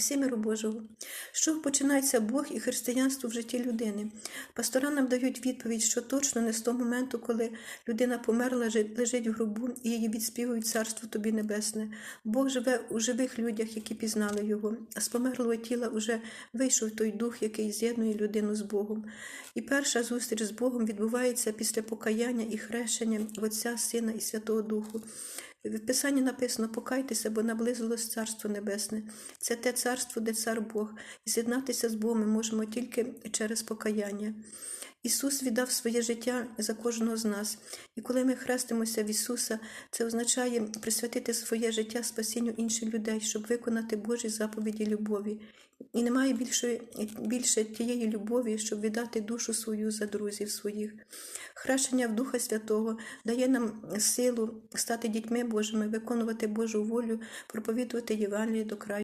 Семеро Божого. З чого починається Бог і християнство в житті людини? Пастора нам дають відповідь, що точно не з того моменту, коли людина померла, лежить в гробу і її відспівують Царство Тобі Небесне. Бог живе у живих людях, які пізнали його, а з померлого тіла вже вийшов той дух, який з'єднує людину з Богом. І перша зустріч з Богом відбувається після покаяння і хрещення в Отця, Сина і Святого Духу. В Писанні написано: покайтеся, бо наблизилось Царство Небесне. Це те царство, де цар Бог. І з'єднатися з Богом ми можемо тільки через покаяння. Ісус віддав своє життя за кожного з нас. І коли ми хрестимося в Ісуса, це означає присвятити своє життя спасінню інших людей, щоб виконати Божі заповіді любові. І немає більшої, більше тієї любові, щоб віддати душу свою за друзів своїх. Хрещення в Духа Святого дає нам силу стати дітьми Божими, виконувати Божу волю, проповідувати Євангеліє до краю.